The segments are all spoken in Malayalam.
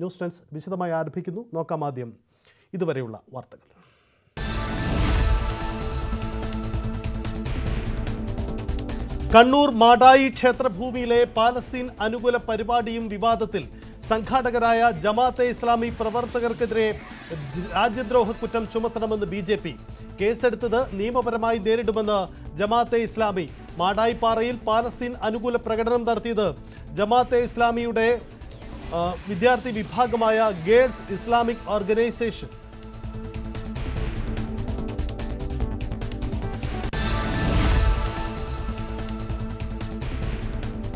ന്യൂസ് ടെൻസ് വിശദമായി ആരംഭിക്കുന്നു. നോക്കാം ആദ്യം ഇതുവരെയുള്ള വാർത്തകൾ. കണ്ണൂർ മാടായി ക്ഷേത്രഭൂമിയിലെ പാലസ്തീൻ അനുകൂല പരിപാടിയും വിവാദത്തിൽ സംഘാടകരായ ജമാഅത്തെ ഇസ്ലാമി പ്രവർത്തകർക്കെതിരെ രാജ്യദ്രോഹ കുറ്റം ചുമത്തണമെന്ന് ബി ജെ പി. കേസെടുത്തത് നിയമപരമായി നേരിടുമെന്ന് ജമാഅത്തെ ഇസ്ലാമി മാടായിപ്പാറയിൽ പാലസ്തീൻ അനുകൂല പ്രകടനം നടത്തിയത് ജമാഅത്തെ ഇസ്ലാമിയുടെ വിദ്യാർത്ഥി വിഭാഗമായ girls Islamic organisation.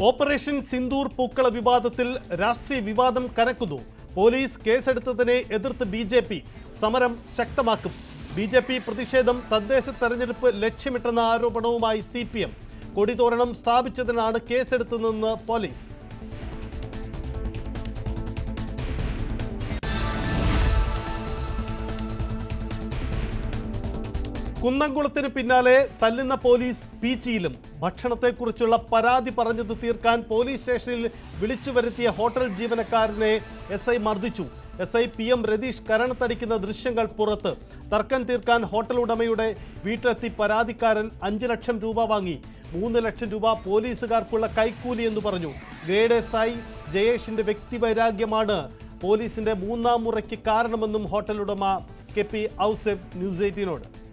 Operation Sindoor പൂക്കള വിവാദത്തിൽ രാഷ്ട്രീയ വിവാദം കനക്കുന്നു. പോലീസ് കേസെടുത്തതിനെ എതിർത്ത് ബി ജെ പി. സമരം ശക്തമാക്കും. ബി ജെ പി പ്രതിഷേധം തദ്ദേശ തെരഞ്ഞെടുപ്പ് ലക്ഷ്യമിട്ടെന്ന ആരോപണവുമായി സി പി എം. കൊടിതോരണം സ്ഥാപിച്ചതിനാണ് കേസെടുത്തതെന്ന് പോലീസ്. കുന്നംകുളത്തിന് പിന്നാലെ തല്ലുന്ന പോലീസ് പീച്ചിയിലും ഭക്ഷണത്തെക്കുറിച്ചുള്ള പരാതി പറഞ്ഞത് തീർക്കാൻ പോലീസ് സ്റ്റേഷനിൽ വിളിച്ചു വരുത്തിയ ഹോട്ടൽ ജീവനക്കാരനെ എസ് ഐ മർദ്ദിച്ചു. S I P M Ratheesh കരണത്തടിക്കുന്ന ദൃശ്യങ്ങൾ പുറത്ത്. തർക്കം തീർക്കാൻ ഹോട്ടൽ ഉടമയുടെ വീട്ടിലെത്തി പരാതിക്കാരൻ അഞ്ച് ലക്ഷം രൂപ വാങ്ങി. മൂന്ന് ലക്ഷം രൂപ പോലീസുകാർക്കുള്ള കൈക്കൂലി എന്ന് പറഞ്ഞു. ഗ്രേഡ് എസ് ഐ ജയേഷിന്റെ വ്യക്തിവൈരാഗ്യമാണ്. പോലീസിന്റെ മൂന്നാം മുറയ്ക്ക് കാരണമെന്നും ഹോട്ടൽ ഉടമ കെ പി ഔസെഫ് ന്യൂസ് എയ്റ്റീനോട്.